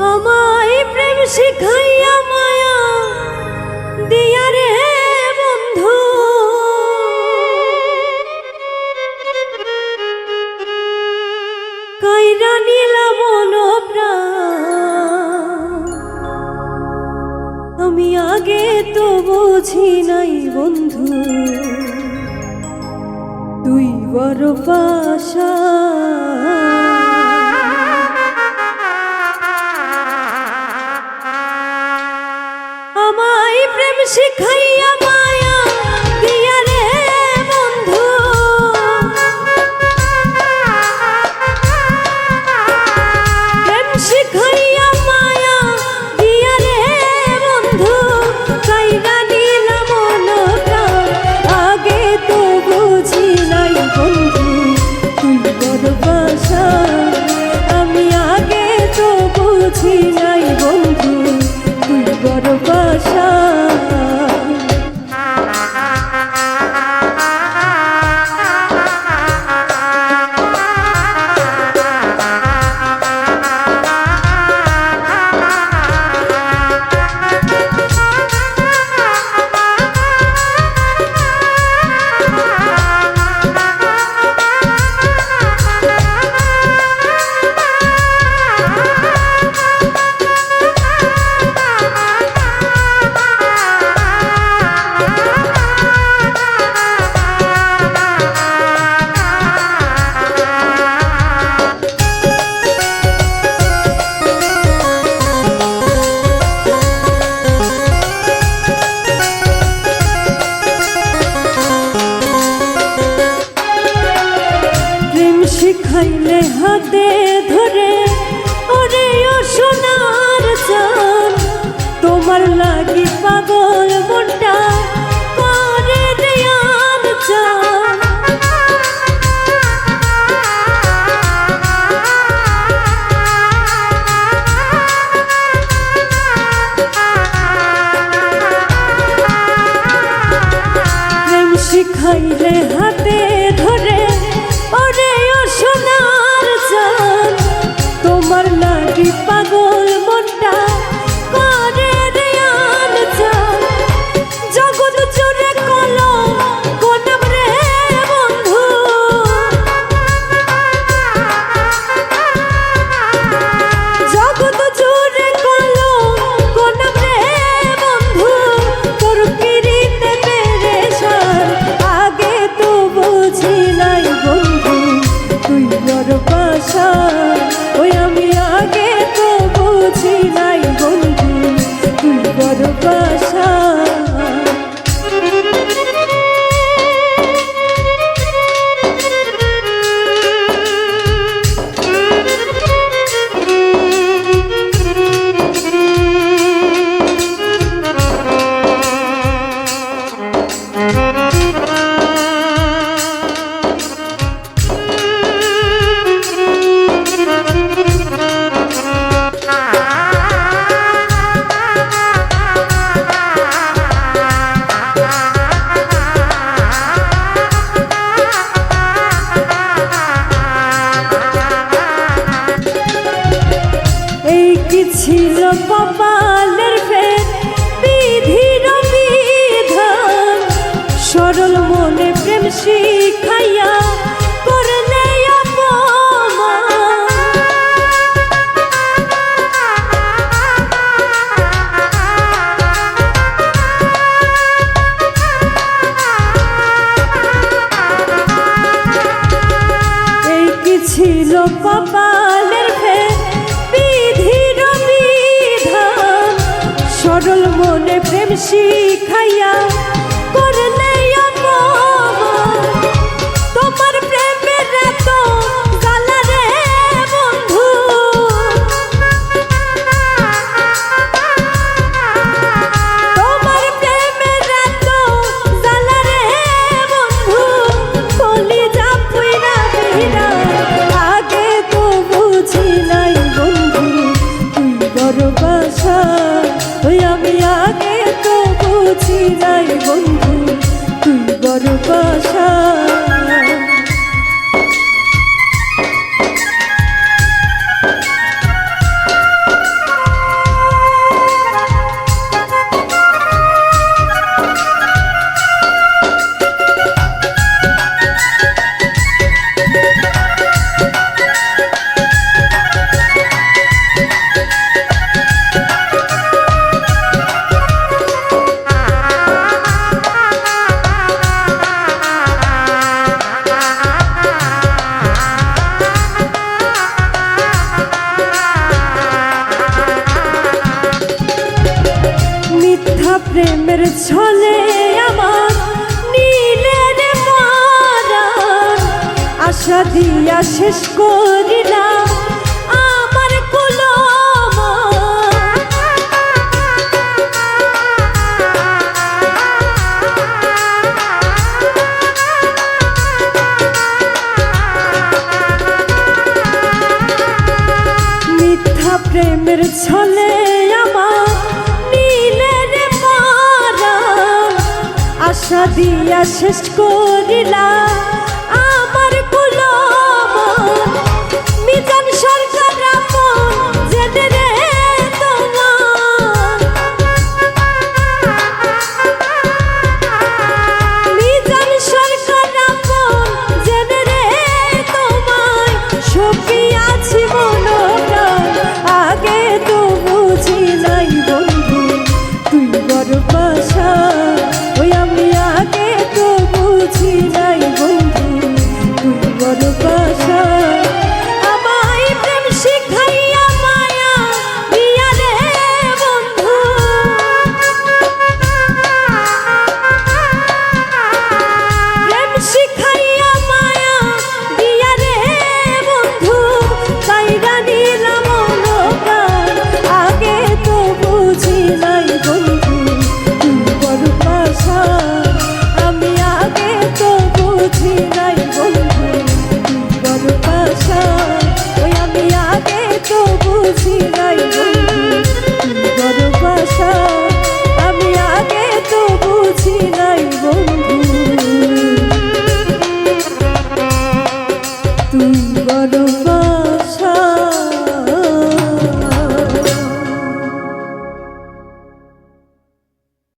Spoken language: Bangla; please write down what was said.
আমায় প্রেম শিখাইয়া মায়া দিয়া রে বন্ধু। কইরা নীলা মন আমি আগে তো বুঝি নাই বন্ধু। দুই বড় পাশা খাইলে হাতে ধরে, ওরে ও সোনার চান তোমার লাগি পাগল মনটা করে দেয়ার চান শিখাইলে হাতে 喜，太阳。প্রেমের ছলে আমার নীলের মারা আশা দিয়া শেষ করিলাম। শেষ করিলা you Sina.